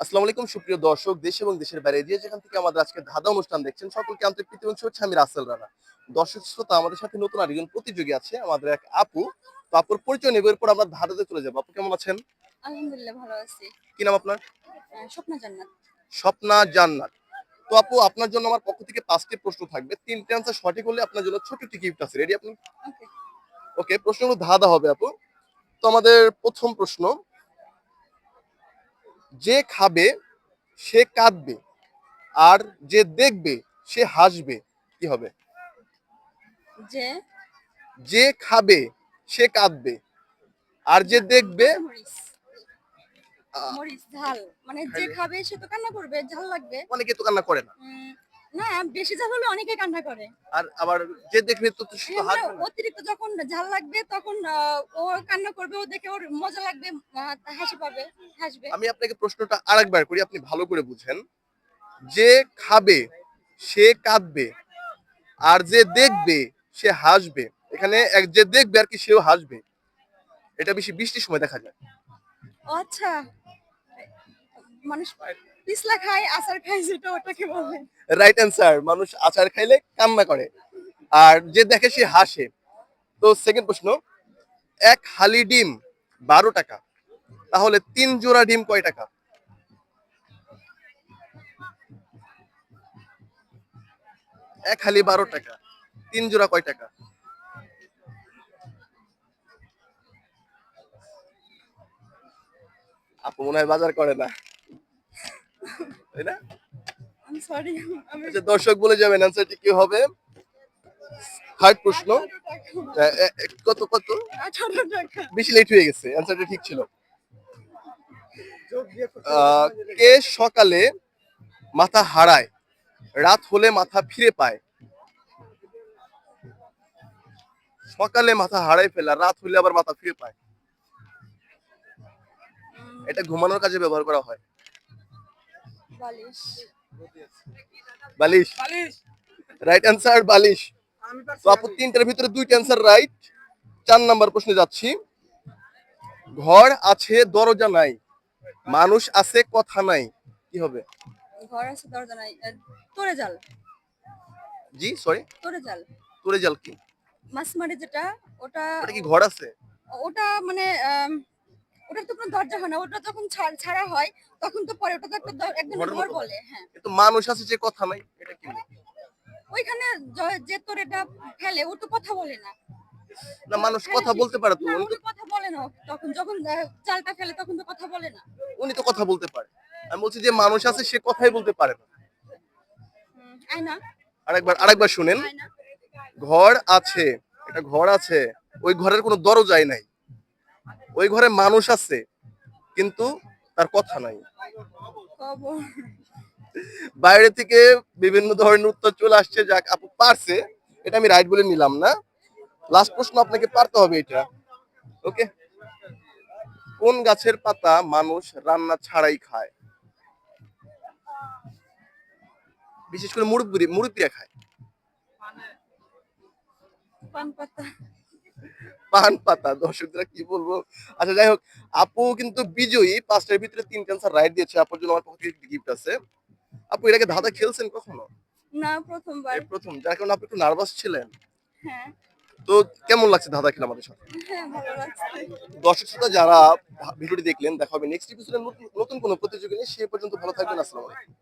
আসসালামু আলাইকুম সুপ্রিয় দর্শক দেশ এবং দেশের বাইরে যে যেখান থেকে আমাদের আজকে ধাঁধা অনুষ্ঠান দেখছেন সকলকে আন্তরিক প্রীতি এবং শুভেচ্ছা। আমি রাসেল রানা। দর্শক শ্রোতা আমাদের সাথে নতুন আরেকজন প্রতিযোগী আছে আমাদের এক আপু। তো আপুর পরিচয় নেব এরপর আমরা ধাঁধাতে চলে যাব। আপু কেমন আছেন? আলহামদুলিল্লাহ ভালো আছি। কি নাম আপনার? স্বপ্না জান্নাত। স্বপ্না জান্নাত। তো আপু আপনার জন্য আমার পক্ষ থেকে পাঁচটি প্রশ্ন থাকবে। তিনটে আনসার সঠিক হলে আপনার জন্য ছোট একটি গিফট আছে। রেডি আপনি? ওকে প্রশ্নগুলো ধাঁধা হবে আপু। তো আমাদের প্রথম প্রশ্ন যে খাবে সে কাঁদবে আর যে দেখবে সে হাসবে। কি হবে? যে যে খাবে সে কাঁদবে আর যে দেখবে মরিচ। ঝাল। মানে যে খাবে সে তো কান্না করবে ঝাল লাগবে। অনেকে তো কান্না করে না। না বেশি ঝাল হলে অনেকে কান্না করে। আর আবার যে দেখবে তো অতিরিক্ত যখন ঝাল লাগবে তখন ও কান্না করবে ও দেখে ওর মজা লাগবে হাসি পাবে হাসবে। আমি আপনাকে প্রশ্নটা আরেকবার করি আপনি ভালো করে বুঝেন। যে খাবে সে কাঁদবে আর যে দেখবে সে হাসবে। এখানে এক যে দেখবে আর কি সেও হাসবে। এটা বেশি বৃষ্টির সময় দেখা যায়। আচ্ছা। মানুষ পিছলা খায়, আচার খায় যেটা ওটাকে বলে। রাইট মানুষ আচার খাইলে কান্না করে। আর যে দেখে সে হাসে। তো সেকেন্ড প্রশ্ন, এক হালি ডিম বারো টাকা, তাহলে তিন জোড়া ডিম কয় টাকা? এক হালি বারো টাকা, তিন জোড়া কয় টাকা? আপু মনে হয় বাজার করে না। তাই না? আচ্ছা দর্শক বলে যাবেন অ্যান্সারটি কি হবে? থার্ড প্রশ্ন। কত কত? বেশি লেট হয়ে গেছে অ্যান্সারটা ঠিক ছিল। কে সকালে মাথা হারায়? রাত হলে মাথা ফিরে পায়। সকালে মাথা হারায় ফেলা রাত হলে আবার মাথা ফিরে পায়। এটা ঘুমানোর কাজে ব্যবহার করা হয়। বালিশ। বালিশ? রাইট অ্যান্সার বালিশ। তো আপু তিনটার ভিতরে দুইটা অ্যান্সার রাইট চার নাম্বার প্রশ্নে যাচ্ছি। ঘর আছে দরজা নাই। মানুষ আছে কথা নাই। কি হবে? ঘর আছে দরজা নাই। তোরে জাল। জি সরি তোরে জাল। তোরে জাল কি? মাছ মারে যেটা ওটা কি ঘর আছে? ওটা মানে ওটার তো কোনো দরজা হয় না ওটা যখন ছাড়- ছাড়া হয় তখন তো পরে ওটা তো একটা একদম ঘর বলে হ্যাঁ। কিন্তু মানুষ আছে যে কথা নাই এটা কি? ওইখানে যে তোর এটা ফেলে ও তো কথা বলে না। না মানুষ কথা বলতে পারে তো উনি কথা বলে না তখন যখন চালটা ফেলে তখন তো কথা বলে না। উনি তো কথা বলতে পারে। আমি বলছি যে মানুষ আছে সে কথাই বলতে পারে না। আয়না। আরেকবার আরেকবার শুনেন। ঘর আছে এটা ঘর আছে ওই ঘরের কোনো দরজাই নাই। ওই ঘরে মানুষ আছে কিন্তু তার কথা নাই। বাইরে থেকে বিভিন্ন ধরনের উত্তর চলে আসছে যাক আপু পারছে এটা আমি রাইট বলে নিলাম না। লাস্ট প্রশ্ন আপনাকে পারতে হবে এটা। ওকে কোন গাছের পাতা মানুষ রান্না ছাড়াই খায়? বিশেষ করে মুরব্বি মুরব্বিরা খায়। পান পাতা। পান পাতা দর্শকরা কি বলব? আচ্ছা যাই হোক আপু কিন্তু বিজয়ী। পাঁচটার ভিতরে তিন ক্যান্সার রাইট দিয়েছে। আপুর জন্য আমার পক্ষ থেকে গিফট আছে। আপু এর আগে ধাঁধা খেলছেন কখনো? না প্রথমবার। প্রথম। যার কারণে আপনি একটু নার্ভাস ছিলেন। হ্যাঁ। তো কেমন লাগছে ধাঁধা খেলা আমাদের সাথে? হ্যাঁ দর্শক শ্রোতা যারা ভিডিওটি দেখলেন দেখা হবে নেক্সট এপিসোডে নতুন নতুন কোনো প্রতিযোগী সে পর্যন্ত ভালো থাকবেন আসসালামু আলাইকুম।